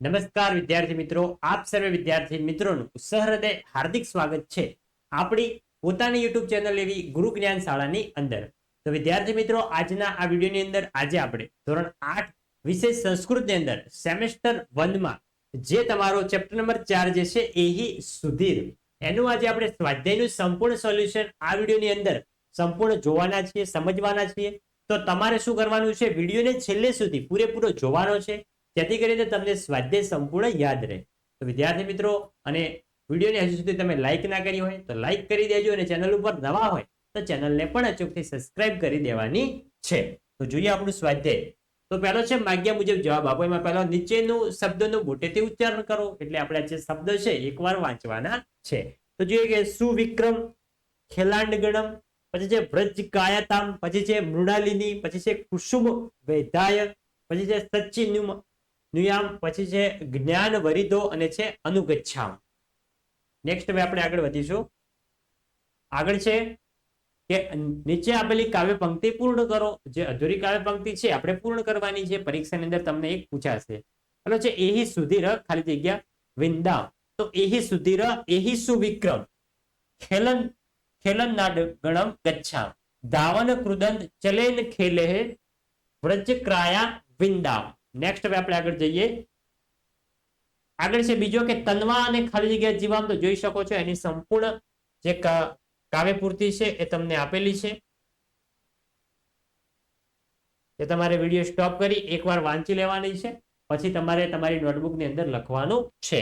નમસ્કાર વિદ્યાર્થી મિત્રો, આપ સર્વે વિદ્યાર્થી મિત્રોનું સહૃદય હાર્દિક સ્વાગત છે. આપણી પોતાની યુટ્યુબ ચેનલ એવી ગુરુ જ્ઞાન શાળાની અંદર. તો વિદ્યાર્થી મિત્રો, આજના આ વિડીયોની અંદર આજે આપણે ધોરણ આઠ વિશેષ સંસ્કૃતની અંદર સેમેસ્ટર વનમાં જે તમારો ચેપ્ટર નંબર ચાર જે છે એ સુધીર. એનું આજે આપણે સ્વાધ્યાયનું સંપૂર્ણ સોલ્યુશન આ વિડીયોની અંદર સંપૂર્ણ જોવાના છીએ, સમજવાના છીએ. તો તમારે શું કરવાનું છે, વિડીયોને છેલ્લે સુધી પૂરેપૂરો જોવાનો છે. જેથી કરીને તમને સ્વાધ્યાય સંપૂર્ણ યાદ રહે. તો વિદ્યાર્થી મિત્રો, અને વિડીયોને હજુ સુધી તમે લાઇક ના કરી હોય, તો લાઇક કરી દેજો અને ચેનલ ઉપર નવા હોય, તો ચેનલને પણ અચૂકથી સબસ્ક્રાઇબ કરી દેવાની છે. તો જોઈએ આપણું સ્વાધ્યાય. તો પહેલો છે, માગ્યા મુજબ જવાબ આપો. એમાં પહેલો, નીચેનું શબ્દનું મોટેથી ઉચ્ચારણ કરો. એટલે આપણે જે શબ્દ છે, એકવાર વાંચવાના છે. તો જોઈએ કે સુવિક્રમ ખેલાંડ ગણમ પછી છે વ્રજ કાયાતામ પછી છે, મૃણાલિની, પછી છે, કુસુમ વૈધાય, પછી છે, સચ્ચિન્યુમ નુયામ, પછી છે જ્ઞાન વરિદો અને છે અનુગચ્છામ. નેક્સ્ટ હવે આપણે આગળ વધીશું. આગળ છે કે નીચે આપેલી કાવ્ય પંક્તિ પૂર્ણ કરો. જે અધૂરી કાવ્ય પંક્તિ છે, આપણે પૂર્ણ કરવાની છે. પરીક્ષાની અંદર તમને એક પૂછાશે. હલો છે, એહી સુધીર ખાલી જગ્યા વિંદા તો એહી સુધીર એહી સુવિક્રમ. ખેલન ખેલન નાડ ગણમ ગચ્છામ. ધાવન કૃદંત ચલેન ખેલે વ્રજ ક્રાયા વિંદામ નેક્સ્ટ હવે આપણે આગળ જઈએ. આગળ છે બીજો કે તનવા અને ખાલી જગ્યા જીવામ તો જોઈ શકો છો, એની સંપૂર્ણ જે કાવ્ય પૂર્તિ છે એ તમને આપેલી છે. એ તમારે વીડિયો સ્ટોપ કરી એકવાર વાંચી લેવાની છે, પછી તમારે તમારી નોટબુકની અંદર લખવાનું છે.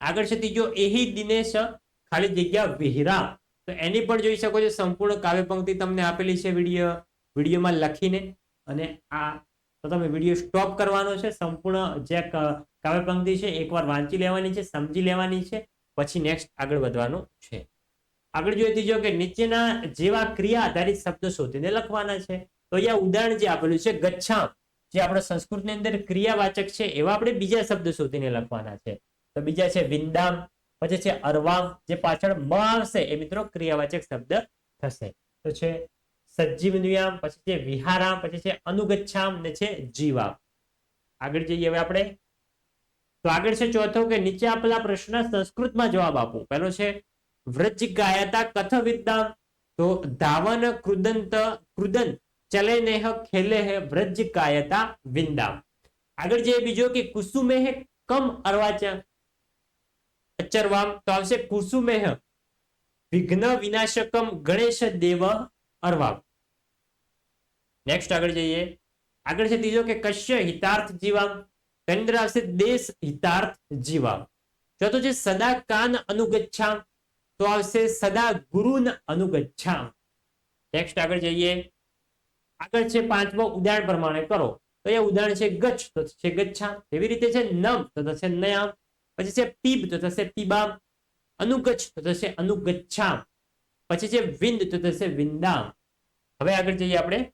આગળ છે ત્રીજો, એહી દિનેશ ખાલી જગ્યા વિહરા તો એની પણ જોઈ શકો છો, સંપૂર્ણ કાવ્ય પંક્તિ તમને આપેલી છે વીડિયો, વિડીયોમાં લખીને. અને આ, તો તમે વીડિયો સ્ટોપ કરવાનો છે, સંપૂર્ણ જે કાવ્ય છે, એકવાર વાંચી લેવાની છે, સમજી લેવાની છે, પછી નેક્સ્ટ આગળ વધવાનું છે. આગળ જોઈએ ત્રીજો કે નીચેના જેવા ક્રિયા આધારિત શબ્દો શોધીને લખવાના છે. તો અહીંયા ઉદાહરણ જે આપેલું છે, ગચ્છામ, જે આપણે સંસ્કૃતની અંદર ક્રિયાવાચક છે, એવા આપણે બીજા શબ્દ શોધીને લખવાના છે. તો બીજા છે વિંદામ પછી છે અરવામ, જે પાછળ મ આવશે, એ મિત્રો ક્રિયાવાચક શબ્દ થશે. તો છે સજીવનિયામ, પછી છે વિહારામ, પછી છે અનુગચ્છામ ને છે જીવામ. આગળ જઈએ હવે આપણે. તો આગળ છે ચોથો કે નીચે આપેલા પ્રશ્ન સંસ્કૃતમાં જવાબ આપો. પહેલો છે, વ્રજ ગાયતા કથ વિદ્યામ તો ધાવન કૃદંત, કૃદન ચલે નેહ ખેલે હે વ્રજ કાયતા વિંદામ. આગળ જઈએ બીજો કે કુસુમેહ કમ અર્વાચ અચરવામ. તો આવશે કુસુમેહ વિઘ્ન વિનાશકમ ગણેશ દેવ અર્વામ નેક્સ્ટ આગળ જઈએ. આગળ છે ત્રીજો કે કશ્ય હિતાર્થ જીવામ? કેન્દ્ર આવશે દેશ હિતાર્થ જીવામ. ચોથો છે સદા કાન અનુગચ્છામ. તો આવશે સદા ગુરુન અનુગચ્છામ. નેક્સ્ટ આગળ જઈએ. આગળ છે પાંચમો ઉદાહરણ પ્રમાણે કરો. તો એ ઉદાહરણ છે ગચ્છ, તો છે ગચ્છામ. એવી રીતે છે નમ, તો થશે નયામ. પછી છે પીબ તો થશે પીબામ અનુગચ્છ, તો થશે અનુગચ્છામ. પછી છે વિંદ, તો થશે વિંદામ. હવે આગળ જઈએ આપણે.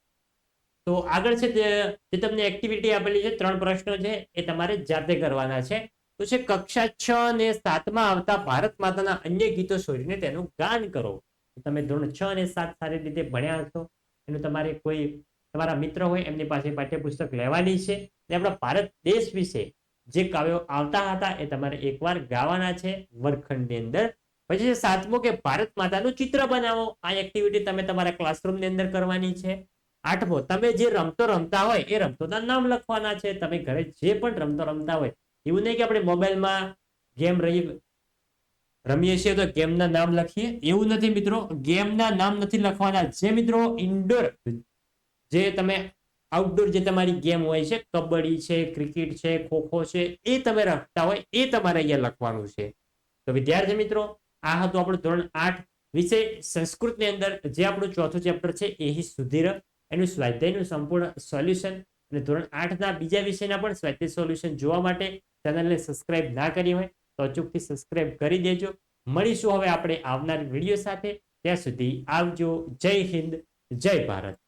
તો આગળ છે જે તમને એક્ટિવિટી આપેલી છે, ત્રણ પ્રશ્નો છે, એ તમારે જાતે કરવાના છે. તો છે કક્ષા છ અને સાતમાં આવતા ભારત માતાના અન્ય ગીતો શોધીને તેનું ગાન કરો. તમે ધોરણ છ અને સાત સારી રીતે ભણ્યા હશો. એનું તમારે કોઈ, તમારા મિત્ર હોય, એમની પાસે પાઠ્યપુસ્તક લેવાની છે. અને આપણા ભારત દેશ વિશે જે કાવ્યો આવતા હતા, એ તમારે એકવાર ગાવાના છે, વર્ગખંડની અંદર. પછી છે સાતમો કે ભારત માતાનું ચિત્ર બનાવો. આ એક્ટિવિટી તમે તમારા ક્લાસરૂમની અંદર કરવાની છે. આઠમો તમે જે રમતો રમતા હોય, એ રમતોના નામ લખવાના છે. તમે ઘરે જે પણ રમતો રમતા હોય, એવું નહીં કે આપણે મોબાઈલમાં ગેમ રહી રમીએ છીએ તો ગેમના નામ લખીએ. એવું નથી મિત્રો, ગેમના નામ નથી લખવાના. જે મિત્રો ઇન્ડોર જે તમે આઉટડોર જે તમારી ગેમ હોય છે, કબડ્ડી છે, ક્રિકેટ છે, ખોખો છે, એ તમે રમતા હોય, એ તમારે અહીંયા લખવાનું છે. તો વિદ્યાર્થી મિત્રો આ હતું આપણું ધોરણ આઠ વિષય સંસ્કૃતની અંદર. જે આપણું ચોથું ચેપ્ટર છે, એ સુધીર. એનું સ્વાધ્યાયનું સંપૂર્ણ સોલ્યુશન અને ધોરણ આઠના બીજા વિષયના પણ સ્વાધ્યાય સોલ્યુશન જોવા માટે ચેનલને સબસ્ક્રાઇબ ના કરી હોય, તો અચૂકથી સબસ્ક્રાઇબ કરી દેજો. મળીશું હવે આપણે આવનાર વીડિયો સાથે. ત્યાં સુધી આવજો. જય હિન્દ. જય ભારત.